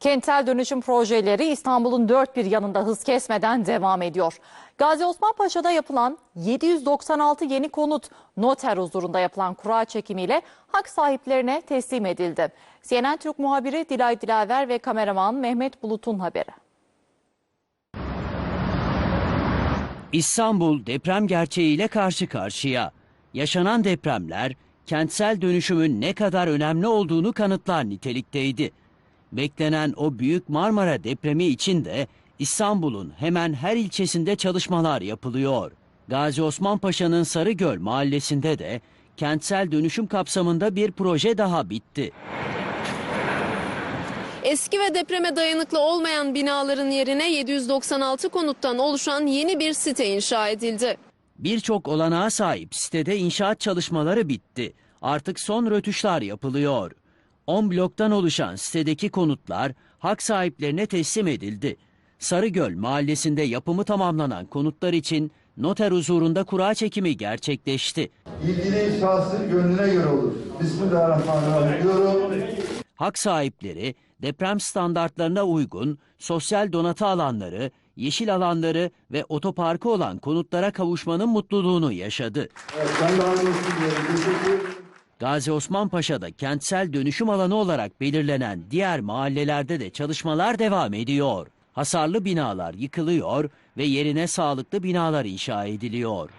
Kentsel dönüşüm projeleri İstanbul'un dört bir yanında hız kesmeden devam ediyor. Gazi Osman Paşa'da yapılan 796 yeni konut noter huzurunda yapılan kura çekimiyle hak sahiplerine teslim edildi. CNN Türk muhabiri Dilay Dilaver ve kameraman Mehmet Bulut'un haberi. İstanbul deprem gerçeğiyle karşı karşıya. Yaşanan depremler kentsel dönüşümün ne kadar önemli olduğunu kanıtlar nitelikteydi. Beklenen o büyük Marmara depremi için de İstanbul'un hemen her ilçesinde çalışmalar yapılıyor. Gazi Osman Paşa'nın Sarıgöl mahallesinde de kentsel dönüşüm kapsamında bir proje daha bitti. Eski ve depreme dayanıklı olmayan binaların yerine 796 konuttan oluşan yeni bir site inşa edildi. Birçok olanağa sahip sitede inşaat çalışmaları bitti. Artık son rötuşlar yapılıyor. 10 bloktan oluşan sitedeki konutlar hak sahiplerine teslim edildi. Sarıgöl mahallesinde yapımı tamamlanan konutlar için noter huzurunda kura çekimi gerçekleşti. İlgili şahsın gönlüne göre olur. Bismillahirrahmanirrahim diyorum. Hak sahipleri deprem standartlarına uygun sosyal donatı alanları, yeşil alanları ve otoparkı olan konutlara kavuşmanın mutluluğunu yaşadı. Evet, ben de aynı Gazi Osman Paşa'da kentsel dönüşüm alanı olarak belirlenen diğer mahallelerde de çalışmalar devam ediyor. Hasarlı binalar yıkılıyor ve yerine sağlıklı binalar inşa ediliyor.